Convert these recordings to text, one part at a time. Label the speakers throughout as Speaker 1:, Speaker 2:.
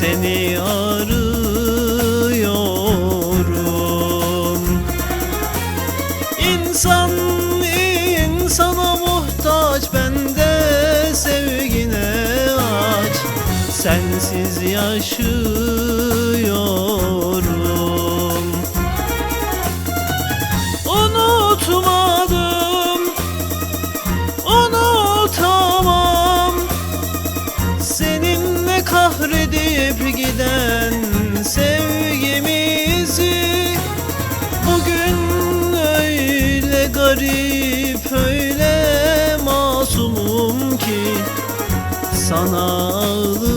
Speaker 1: seni arıyorum. İnsan insana muhtaç ben de sevgine aç. Sensiz yaşıyorum kahredip giden sevgimizi Bugün öyle garip öyle masumum ki Sana ağlıyorum.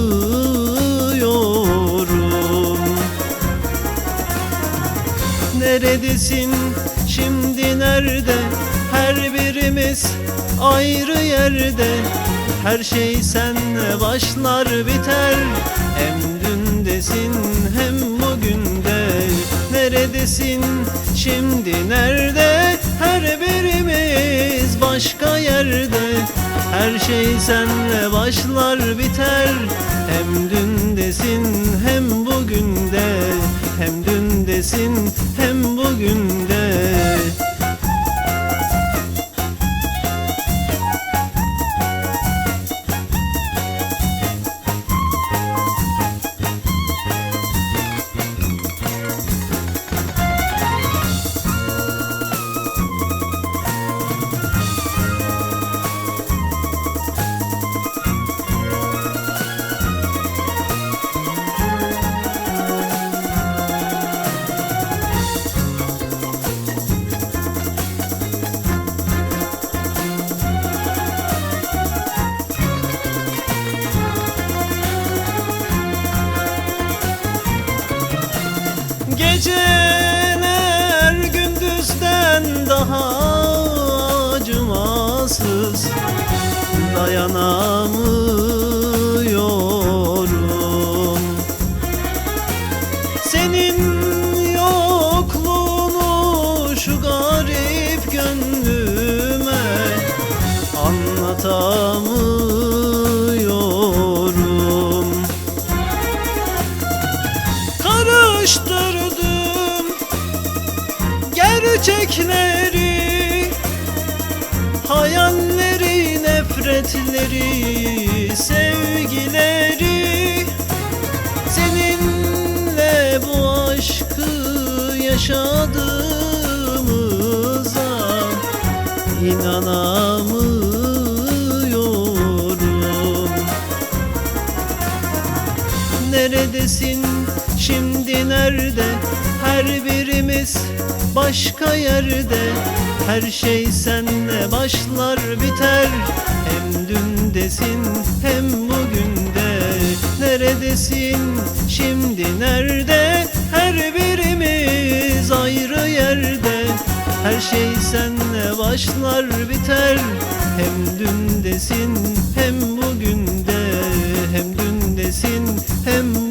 Speaker 1: Neredesin şimdi nerede? Her birimiz ayrı yerde Her şey senle başlar biter. Hem dündesin hem bugünde. Neredesin şimdi nerede? Her birimiz başka yerde. Her şey senle başlar biter. Hem dündesin Anlatamıyorum Karıştırdım gerçekleri Hayalleri, nefretleri, sevgileri. Seninle bu aşkı yaşadığımıza inanamıyorum nerede? Her birimiz başka yerde. Her şey senle başlar biter. Hem dündesin hem bugünde. Neredesin şimdi nerede? Her birimiz ayrı yerde. Her şey senle başlar biter. Hem dündesin hem bugünde. Hem dündesin hem